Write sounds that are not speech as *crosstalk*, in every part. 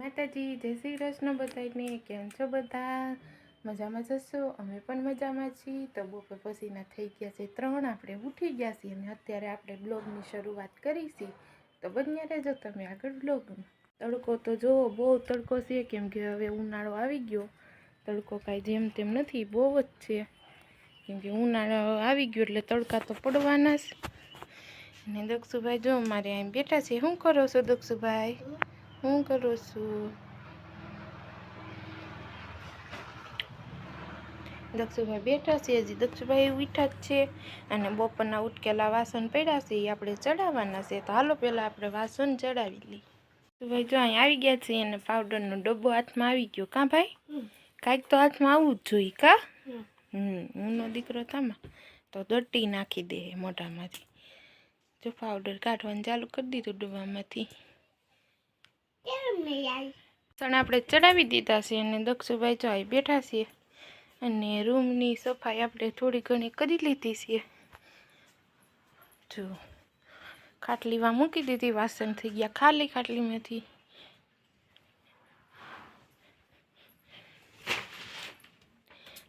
માતાજી, જય શ્રી કૃષ્ણ બધાને કેમ છો બધા? મજામાં જશો અમે પણ મજામાં છીએ. તો બપોર પછીના થઈ ગયા છે ત્રણ. આપણે ઉઠી ગયા છીએ અને અત્યારે આપણે બ્લોગની શરૂઆત કરીશી. તો બન્યા રહેજો તમે આગળ બ્લોગમાં. તડકો તો જોવો, બહુ તડકો છે, કેમ કે હવે ઉનાળો આવી ગયો. તડકો કાંઈ જેમ તેમ નથી, બહુ જ છે. કેમ કે ઉનાળો આવી ગયો એટલે તડકા તો પડવાના જ. અને દક્ષુભાઈ, જો મારે અહીં બેઠા છે, શું કરો છો દક્ષુભાઈ? હું કરું છું દક્ષુભાઈ બેઠા છે હજી દક્ષુભાઈ ઉઠા જ છે અને બપોરના ઉટકેલા વાસણ પડ્યા છે એ આપણે ચડાવવાના છે. તો હાલો પહેલાં આપણે વાસણ ચડાવી લઈએ. દક્ષુભાઈ જો અહીં આવી ગયા છે અને પાવડરનો ડબ્બો હાથમાં આવી ગયો. કાં ભાઈ? કાંઈક તો હાથમાં આવવું જ જોઈએ કા? હમ. હુંનો દીકરો થામાં તો દટ્ટી નાખી દે મોઢામાંથી. જો પાવડર કાઢવાનું ચાલુ કરી દીધું ડબ્બામાંથી. ચણા આપણે ચડાવી દીધા છે અને દક્ષુભાઈ જો અહીં બેઠા છીએ અને રૂમની સફાઈ આપણે થોડી ઘણી કરી લીધી છે જો, ખાટલીમાં મૂકી દીધી, વાસણ થઈ ગયા ખાલી ખાટલીમાંથી.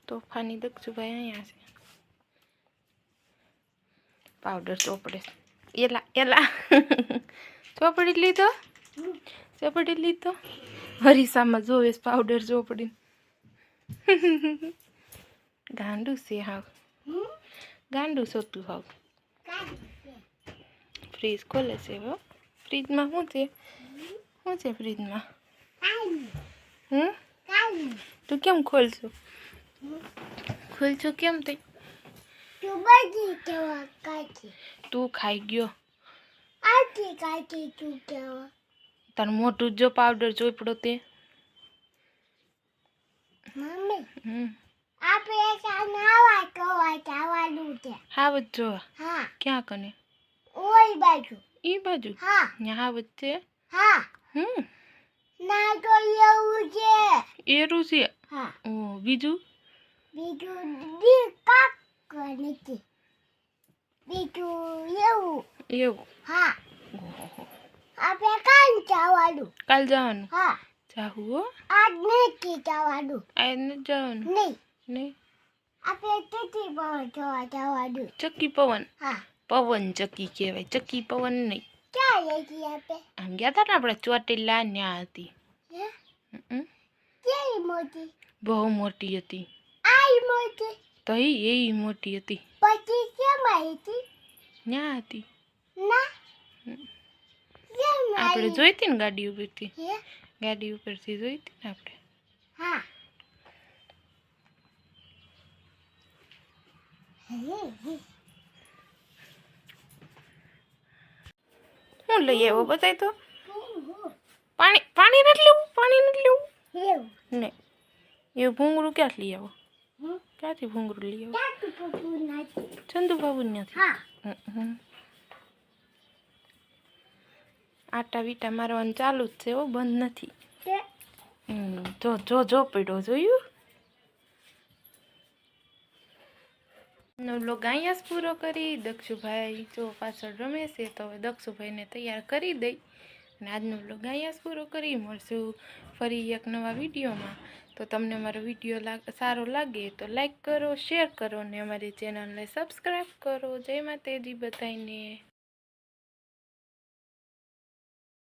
તોફાની દક્ષુભાઈ અહીંયા છે. પાવડર ચોપડે એલા એલા. *laughs* ચોપડી લીધો? ચોપડી લીધો? હરીસામાં જોવે પાવડર ચોપડી ગાંડું છે હાવ. ગાંડું સોતું હાવ. ફ્રીજ ખોલે છે હો ફ્રીજમાં શું છે? શું છે ફ્રીજમાં હમ? તું કેમ ખોલશો? ખોલશો કેમ તે? તું ખાઈ ગયો. તારું મોટું જો પાવડર ચોપડો તે. હમ. હાવ જ જો ક્યાં કને? ઈ બાજુ? ત્યાં હાવ જ હા. હમ. એરું છે. ઓ બીજું? એવું. ઓહો. કાલ જવાનું. જાહુ હો. આજ નથી જવાનું. નહીં. નહીં? આપણે ચક્કી પવન પવન? હા. પવન ચક્કી કહેવાય. ચક્કી પવન નહીં. આમ ગયા હતા ને આપણે ચોટીલા ન્યા હતી. હમ. બહુ મોટી હતી. આઈ તો એ એ મોટી હતી. ન્યા હતી. આપણે જોઈતી ને ગાડી ઉપરથી ગાડી ઉપરથી જોઈતી ને આપણે? હું. લઈ આવ્યો બતાય તો? પાણી પાણી નથી લેવું? પાણી નથી લેવું? ને એ ભૂંગળું ક્યાંથી લઈ આવો? ક્યાંથી ભૂંગળું લઈ આવો? ચંદુ બાબુ ત્યાંથી. હમ. આટા વીટા મારવાનું ચાલુ જ છે હો બંધ નથી. જો જો જો પડ્યો જોયું? નો લોગ અહીંયા જ પૂરો કરી દક્ષુભાઈ જો પાછળ રમે છે તો હવે દક્ષુભાઈને તૈયાર કરી દઈ. અને આજનો લોગ અહીંયા જ પૂરો કરી મળશું ફરી એક નવા વિડીયોમાં. તો તમને અમારો વીડિયો લાગ સારો લાગે તો લાઈક કરો શેર કરો અને અમારી ચેનલને સબસ્ક્રાઈબ કરો. જય માતેજી બધાને